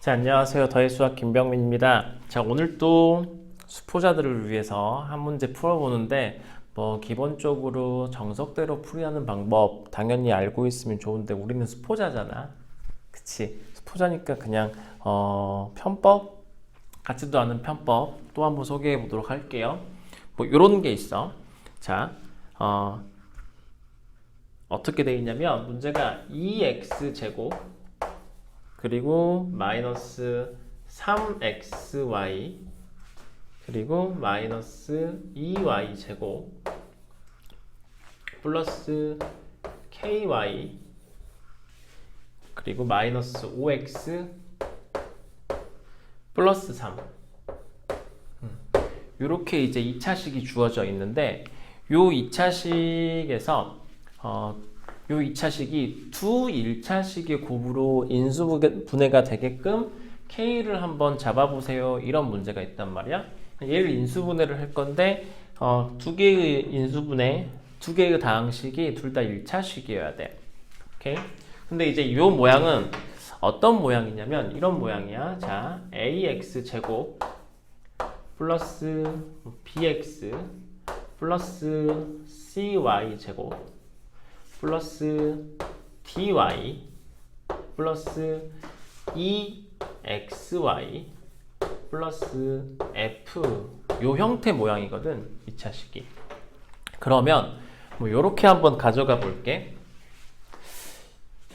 자, 안녕하세요. 더의 수학 김병민입니다. 자, 오늘 또 수포자들을 위해서 한 문제 풀어보는데, 뭐, 기본적으로 정석대로 풀이하는 방법, 당연히 알고 있으면 좋은데, 우리는 수포자잖아. 그치? 수포자니까 그냥, 어, 편법? 같지도 않은 편법 또 한번 소개해 보도록 할게요. 뭐, 요런 게 있어. 자, 어, 어떻게 돼 있냐면, 문제가 2x 제곱, 그리고 마이너스 3xy 그리고 마이너스 2y 제곱 플러스 ky 그리고 마이너스 5x 플러스 3 이렇게 이제 2차식이 주어져 있는데 요 2차식에서 어, 요 2차식이 두 1차식의 곱으로 인수분해가 되게끔 K를 한번 잡아보세요. 이런 문제가 있단 말이야. 얘를 인수분해를 할 건데 어, 두 개의 인수분해, 두 개의 다항식이 둘 다 1차식이어야 돼. 오케이? 근데 이제 요 모양은 어떤 모양이냐면 이런 모양이야. 자, ax 제곱 플러스 bx 플러스 cy 제곱 플러스 dy 플러스 2xy 플러스 f. 요 형태 모양이거든 2차식이. 그러면 뭐 요렇게 한번 가져가 볼게.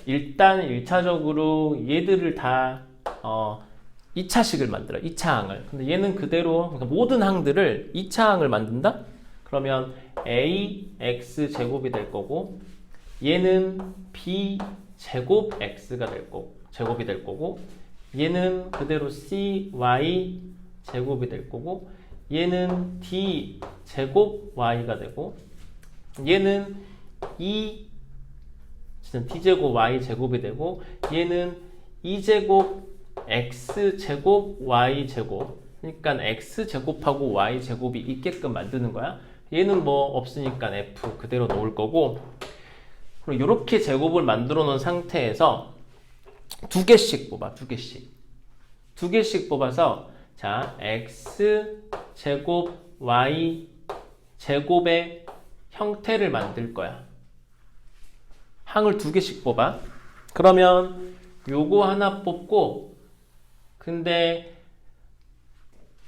일단 1차적으로 얘들을 다 어, 2차식을 만들어 2차항을. 근데 얘는 그대로 그러니까 모든 항들을 2차항을 만든다? 그러면 ax 제곱이 될 거고 얘는 b 제곱 x가 될 거고 제곱이 될 거고 얘는 그대로 cy 제곱이 될 거고 얘는 d 제곱 y가 되고 얘는 2 d 제곱 y 제곱이 되고 얘는 2제곱 x 제곱 y 제곱 그러니까 x 제곱하고 y 제곱이 있게끔 만드는 거야. 얘는 뭐 없으니까 f 그대로 놓을 거고 그리고 이렇게 제곱을 만들어 놓은 상태에서 두 개씩 뽑아 두 개씩. 두 개씩 뽑아서 자 x 제곱 y 제곱의 형태를 만들 거야. 항을 두 개씩 뽑아. 그러면 요거 하나 뽑고 근데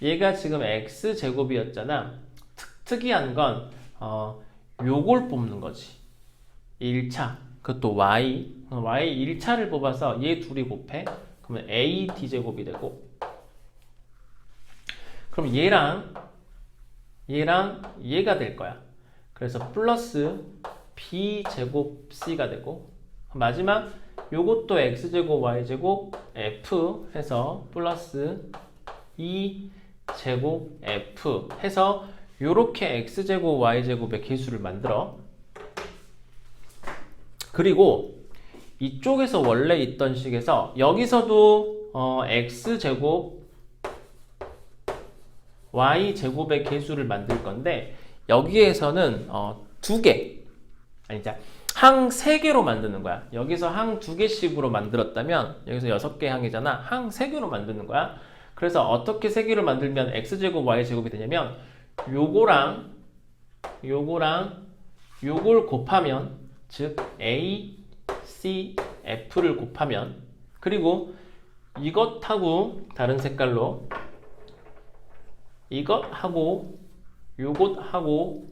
얘가 지금 x 제곱이었잖아. 특, 특이한 건 어, 요걸 뽑는 거지 1차 그것도 y. y 1차를 뽑아서 얘 둘이 곱해. 그러면 a d제곱이 되고. 그럼 얘랑 얘랑 얘가 될 거야. 그래서 플러스 b 제곱 c가 되고. 마지막 요것도 x제곱 y제곱 f 해서 플러스 2 제곱 f 해서 요렇게 x제곱 y제곱의 개수를 만들어 그리고 이쪽에서 원래 있던 식에서 여기서도 어, x제곱 y제곱의 개수를 만들 건데 여기에서는 어, 두 개, 아니 자, 항세 개로 만드는 거야. 여기서 항 두 개씩으로 만들었다면 여기서 여섯 개 항이잖아. 항 세 개로 만드는 거야. 그래서 어떻게 세 개를 만들면 x제곱 y제곱이 되냐면 요거랑 요거랑 요걸 곱하면 즉 a, c, f를 곱하면 그리고 이것하고 다른 색깔로 이것하고 요것하고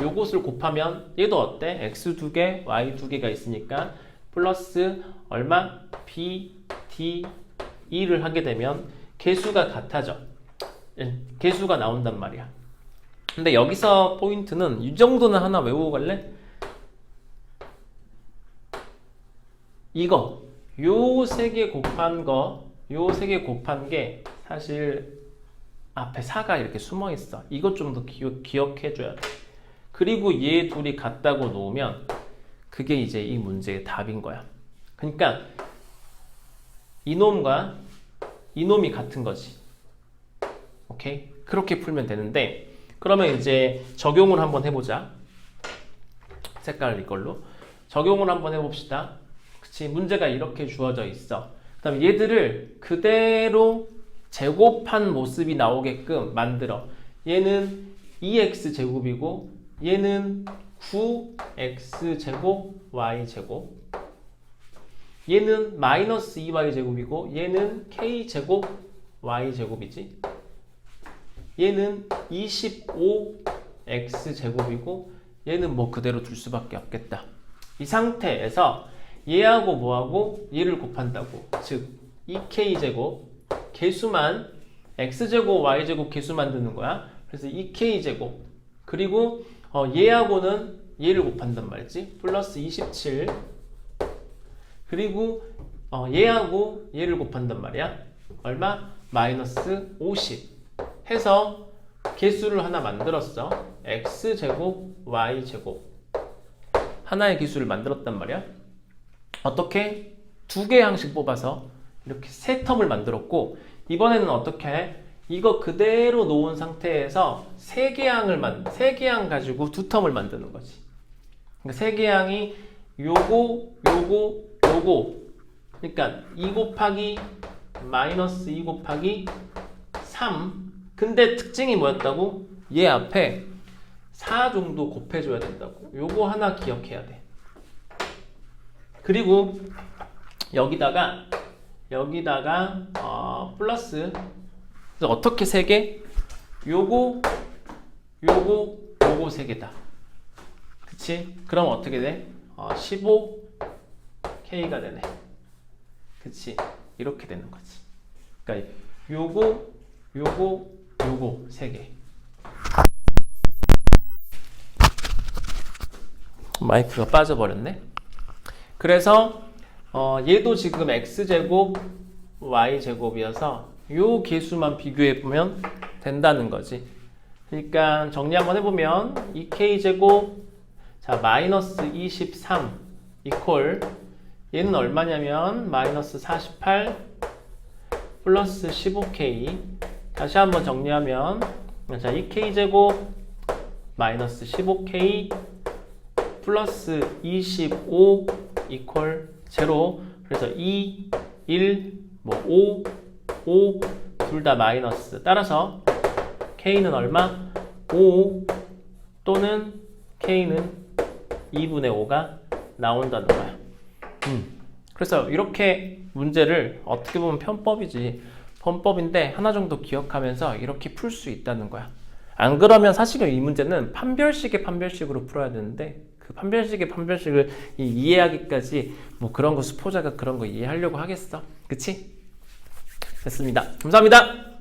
요것을 곱하면 얘도 어때? x 두 개, y 두 개가 있으니까 플러스 얼마? b, d, e를 하게 되면 개수가 같아져. 예, 개수가 나온단 말이야. 근데 여기서 포인트는 이 정도는 하나 외우고 갈래? 이거 요 세 개 곱한 거, 요 세 개 곱한 게 사실 앞에 4가 이렇게 숨어 있어. 이것 좀 더 기억해 줘야 돼. 그리고 얘 둘이 같다고 놓으면 그게 이제 이 문제의 답인 거야. 그러니까 이놈과 이놈이 같은 거지. 오케이? 그렇게 풀면 되는데 그러면 이제 적용을 한번 해보자. 색깔 이걸로 적용을 한번 해봅시다. 그치? 문제가 이렇게 주어져 있어. 그 다음에 얘들을 그대로 제곱한 모습이 나오게끔 만들어. 얘는 2x 제곱이고 얘는 9x 제곱 y 제곱. 얘는 마이너스 2y 제곱이고 얘는 k 제곱 y 제곱이지. 얘는 25x 제곱이고 얘는 뭐 그대로 둘 수밖에 없겠다. 이 상태에서 얘하고 뭐하고 얘를 곱한다고. 즉 2k 제곱 개수만 x 제곱 y 제곱 개수 만드는 거야. 그래서 2k 제곱 그리고 어, 얘하고는 얘를 곱한단 말이지. 플러스 27 그리고 어, 얘하고 얘를 곱한단 말이야. 얼마? 마이너스 50 해서 개수를 하나 만들었어. x 제곱 y 제곱 하나의 기수를 만들었단 말이야. 어떻게? 두 개의 항식 뽑아서 이렇게 세 텀을 만들었고 이번에는 어떻게 해? 이거 그대로 놓은 상태에서 세 개 항을 만, 세 개 항 가지고 두 텀을 만드는 거지. 그러니까 세 개 항이 요거, 요거, 요거. 그러니까 2 곱하기 마이너스 2 곱하기 3. 근데 특징이 뭐였다고? 얘 앞에 4 정도 곱해줘야 된다고. 요거 하나 기억해야 돼. 그리고 여기다가 여기다가 어, 플러스 그래서 어떻게 세 개? 요거 요거 요거 세 개다. 그치? 그럼 어떻게 돼? 어, 15K가 되네. 그치? 이렇게 되는 거지. 그러니까 요거 요거 요거 세 개. 마이크가 빠져버렸네. 그래서 어, 얘도 지금 x제곱 y제곱이어서 요 개수만 비교해 보면 된다는 거지. 그러니까 정리 한번 해보면 2k제곱 자 마이너스 23 이퀄 얘는 얼마냐면 마이너스 48 플러스 15k 다시 한번 정리하면 자 2k제곱 마이너스 15k 플러스 25 이퀄 제로 그래서 2, 1, 뭐 5, 5 둘 다 마이너스 따라서 k는 얼마? 5 또는 k는 2분의 5가 나온다는 거야. 음. 그래서 이렇게 문제를 어떻게 보면 편법이지 편법인데 하나 정도 기억하면서 이렇게 풀 수 있다는 거야. 안 그러면 사실은 이 문제는 판별식의 판별식으로 풀어야 되는데 그 판별식의 판별식을 이 이해하기까지 뭐 그런 거 수포자가 그런 거 이해하려고 하겠어. 그치? 됐습니다. 감사합니다.